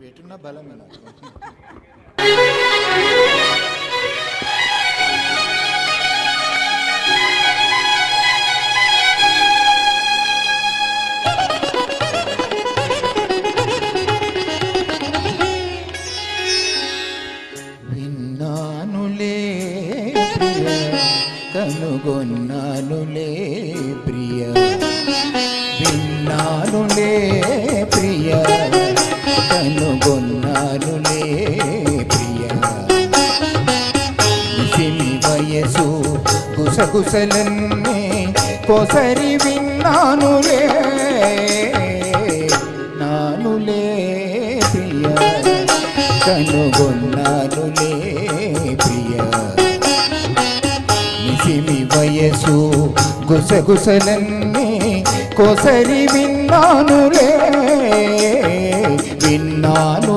పెట్టున్న బలమే కనుగొన్నానులే ప్రియ విన్నానులే ప్రియ గుసగుసలన్నీ కొసరి విన్నానులే నానులే ప్రియ. కనుగొన్నానులే ప్రియ. నిసిమి వయసు గుసగుసలన్నీ కోసరి విన్నానులే విన్నాను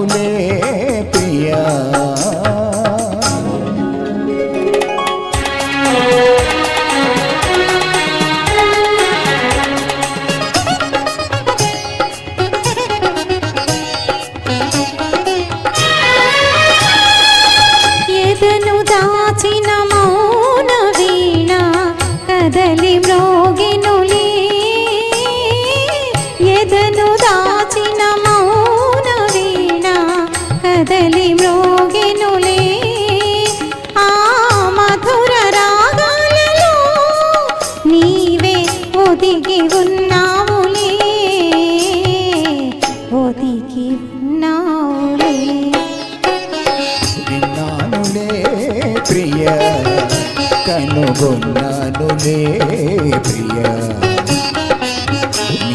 కదలి మ్రోగినులే ఆ మధుర రాగాలలో నీవే ఒదిగి ఉన్నావులే ఒదిగి ఉన్నావులే. విన్నానులే ప్రియ కనుగొన్నానులే ప్రియ.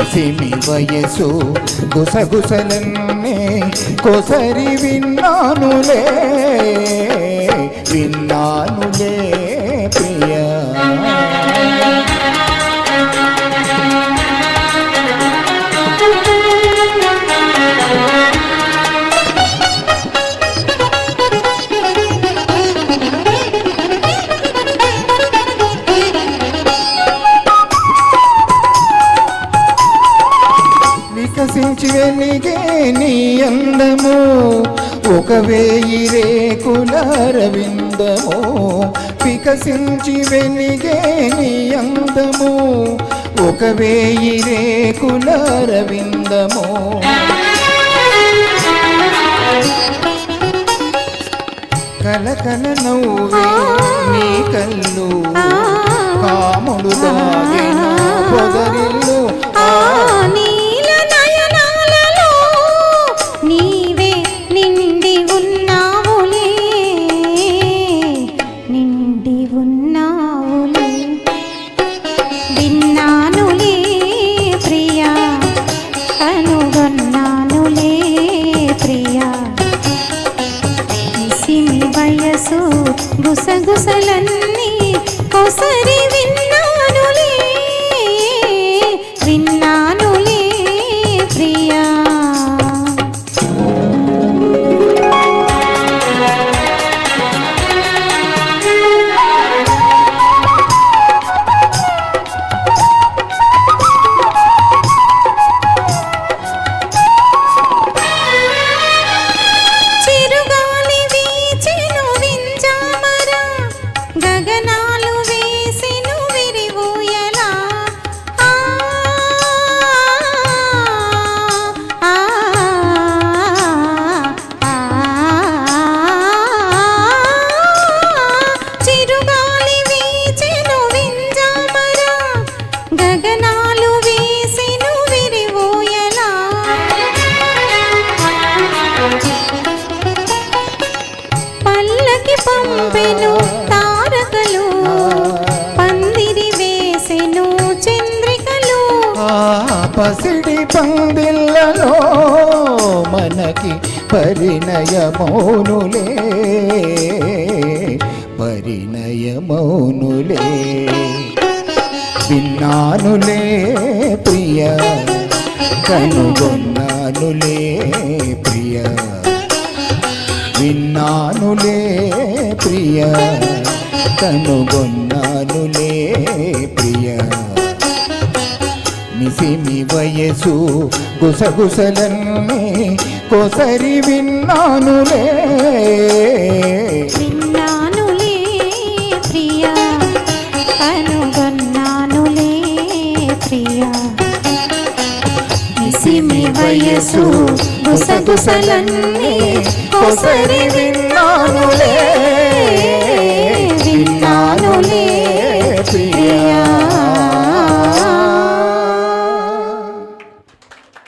సిమి వయసు. గుసగుసలన్నే కొసరి విన్నానులే. వికసించి వెలిగే నీ అందము. ఒక వేయి రేకుల రవిందము వికసించి వెలిగే నీ అందము. ఒక వేయి రేకుల రవిందము కలకల నవ్వే నీ కళ్ళు కాముడు గుసగుసలన్నీ కొసరివి. పంపెను తారకలు పందిరి వేసెను చంద్రికలు. పసిడి పందిళ్ళలో మనకి పరిణయమౌనులే పరిణయమౌనులే. విన్నానులే ప్రియ కనుగొన్నానులే ప్రియ. విన్నానులే ప్రియ కనుగొన్నానులే ప్రియ. నిసిమి వయసు గుసగుసలన్నీ కొసరి విన్నానులే. విన్నానులే ప్రియా కనుగొన్నానులే ప్రియా. నిసిమి వయసు గుసగుసలన్నీ కొసరి విన్న